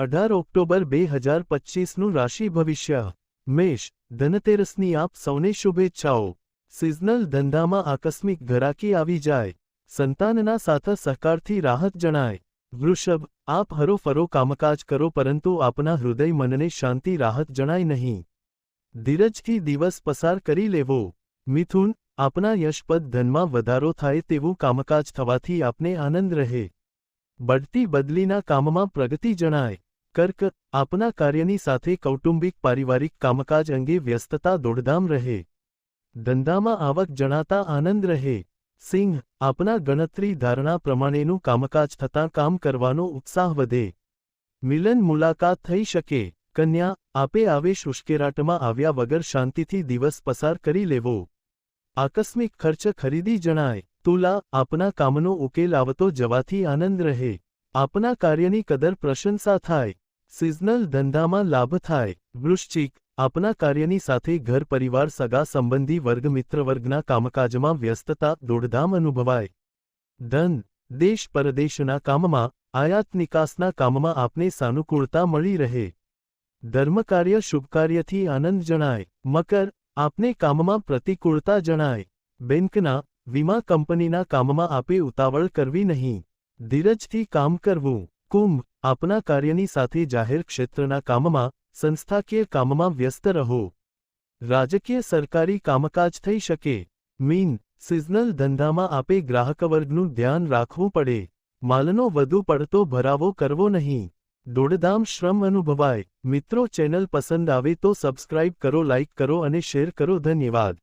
અઢાર ઓક્ટોબર બે હજાર પચીસનું રાશિ ભવિષ્ય. મેષ, ધનતેરસની આપ સૌને શુભેચ્છાઓ. સિઝનલ ધંધામાં આકસ્મિક ઘરાકી આવી જાય. સંતાનના સાથ સહકારથી રાહત જણાય. વૃષભ, આપ હરોફરો કામકાજ કરો પરંતુ આપના હૃદય મનને શાંતિ રાહત જણાય નહીં. ધીરજથી દિવસ પસાર કરી લેવો. મિથુન, આપના યશપદ ધનમાં વધારો થાય તેવું કામકાજ થવાથી આપને આનંદ રહે. બઢતી બદલીના કામમાં પ્રગતિ જણાય. કર્ક, આપના કાર્યની સાથે કૌટુંબિક પારિવારિક કામકાજ અંગે વ્યસ્તતા દોડધામ રહે. ધંધામાં આવક જણાતા આનંદ રહે. સિંહ, આપના ગણતરી ધારણા પ્રમાણેનું કામકાજ થતાં કામ કરવાનો ઉત્સાહ વધે. મિલન મુલાકાત થઈ શકે. કન્યા, આપે આવેશ ઉશ્કેરાટમાં આવ્યા વગર શાંતિથી દિવસ પસાર કરી લેવો. આકસ્મિક ખર્ચ ખરીદી જણાય. તુલા, આપના કામનો ઉકેલ આવતો જવાથી આનંદ રહે. આપના કાર્યની કદર પ્રશંસા થાય, સિઝનલ ધંધામાં લાભ થાય. વૃશ્ચિક, આપના કાર્યની સાથે ઘર પરિવાર સગા સંબંધી વર્ગ મિત્ર વર્ગના કામકાજમાં વ્યસ્તતા, દોડધામ અનુભવાય. ધન, દેશ પરદેશના કામમાં, આયાત નિકાસના કામમાં આપને સાનુકૂળતા મળી રહે. ધર્મકાર્ય શુભકાર્યથી આનંદ જણાય. મકર, આપને કામમાં પ્રતિકૂળતા જણાય. બેંકના, વીમા કંપનીના કામમાં આપે ઉતાવળ કરવી નહીં. ધીરજથી કામ કરવું. કુંભ, આપના કાર્યની સાથે જાહેર ક્ષેત્રના કામમાં, સંસ્થાકીય કામમાં વ્યસ્ત રહો. રાજકીય સરકારી કામકાજ થઈ શકે. મીન, સિઝનલ ધંધામાં આપે ગ્રાહકવર્ગનું ધ્યાન રાખવું પડે. માલનો વધુ પડતો ભરાવો કરવો નહીં. દોડધામ શ્રમ અનુભવાય. મિત્રો ચેનલ પસંદ આવે તો સબસ્ક્રાઇબ કરો, લાઇક કરો અને શેર કરો. ધન્યવાદ.